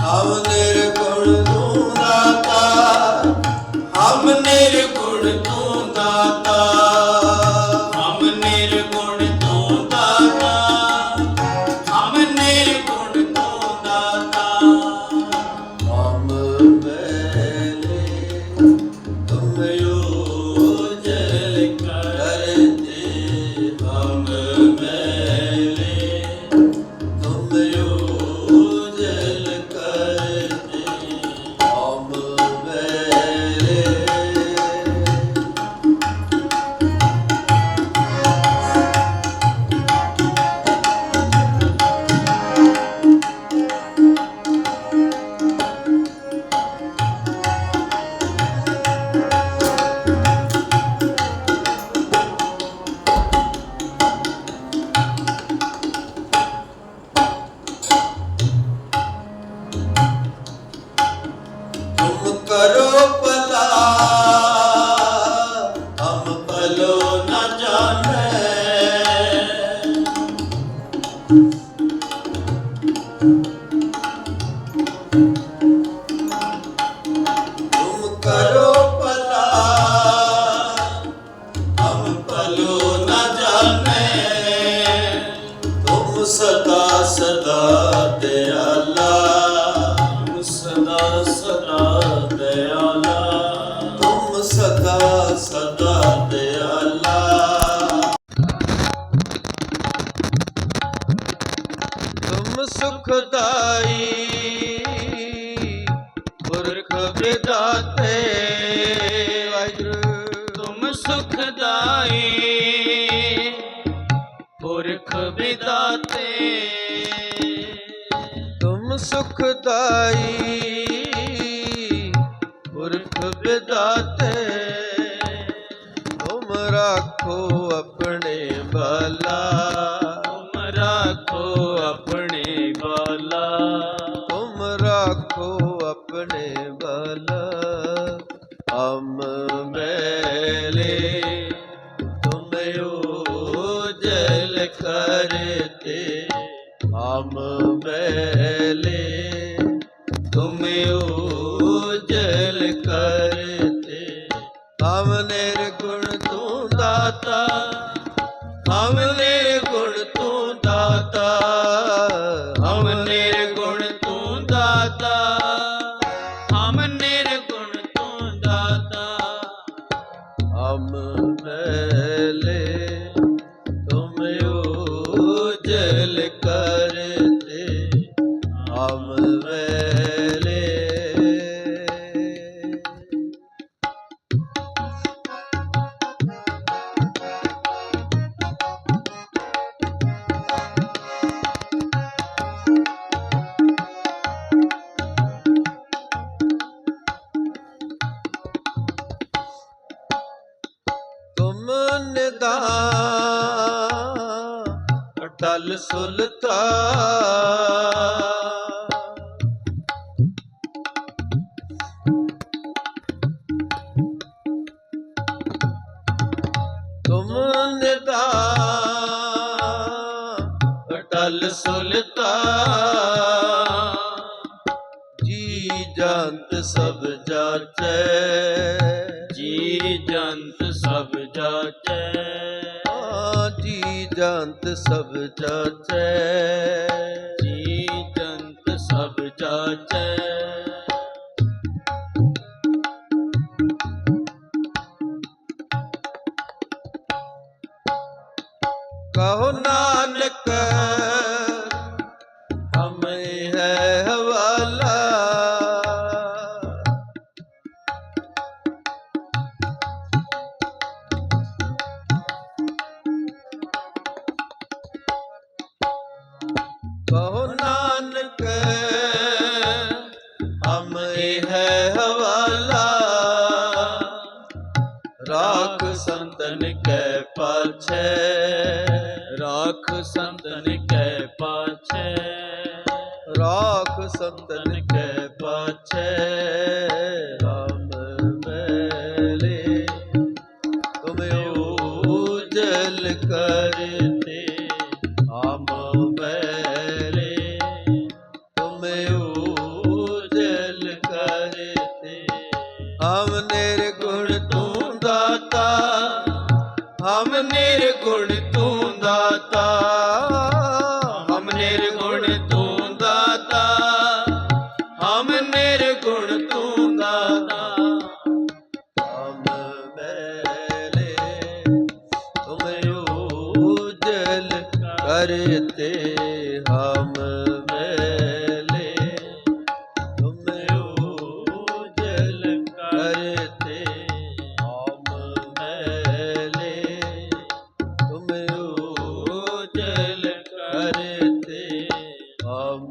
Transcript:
ਹਮ ਕਰੋ ਪਤਾ ਹਮ ਭਲੋ ਨ ਜਾਣੈ। ਤੁਮ ਕਰੋ ਭਲਾ। ਹਮ ਭਲੋ ਨ ਜਾਣੈ। ਤੁਮ ਸਦਾ ਸਦਾ ਦਿਆਲਾ ਸੁਖਦਾਈ ਪੁਰਖ ਵਿਦਾਤੇ ਵਾਹਿਗੁਰੂ ਤੁਮ ਸੁਖਦਾਈ ਪੁਰਖ ਵਿਦਾਤੇ ਤੁਮ ਸੁਖਦਾਈ ਆਪਣੇ ਬਾਲਾ ਹਮ ਮੈਲੇ ਤੁਮ ਉਜਲ ਕਰਤੇ। ਹਮ ਮੈਲੇ ਤੁਮ ਉਜਲ ਕਰਤੇ। ਹਮ ਨਿਰਗੁਣ ਤੂੰ ਦਾਤਾ, ਹਮ ਨਿਰਗੁਣ ਹਮ ਮੈਲੇ ਤੁਮ ਨਿਦਾਨ ਅਟਲ ਸੁਲਤਾ। ਤੁਮ ਨਿਦਾਨ ਅਟਲ ਸੁਲਤਾ। ਜੀ ਜੰਤ ਸਭ ਜਾਚੈ। ਜਾਚੈ ਜੀ ਜੰਤ ਸਭ ਜਾਚੈ ਜੀ ਜੰਤ ਸਭ ਜਾਚੈ ਕਹੋ ਨਾਨਕ ਸੰਤਨ ਕੈ ਪਾਛੈ। ਰਾਖ ਸੰਤਨ ਸੰਤਨ ਕੈ ਪਾਛੈ, ਰਾਮ ਮੈਲੇ। ਤੁਮ ਉਜਲ ਕਰਤੇ ਆਮ ਮੈਲੇ। ਤੁਮ ਉਜਲ ਕਰਤੇ। ਹਮ ਨਿਰਗੁਣ ਤੂੰ ਦਾਤਾ, ਹਮ ਨਿਰਗੁਣ ਤੇ ਹਮ ਮੇਲੇ ਤੁਮਿਓ ਜਲ ਕਰਤੇ ਹਮ ਮੇਲੇ ਤੁਮਿਓ ਜਲ ਕਰਤੇ ਹਮ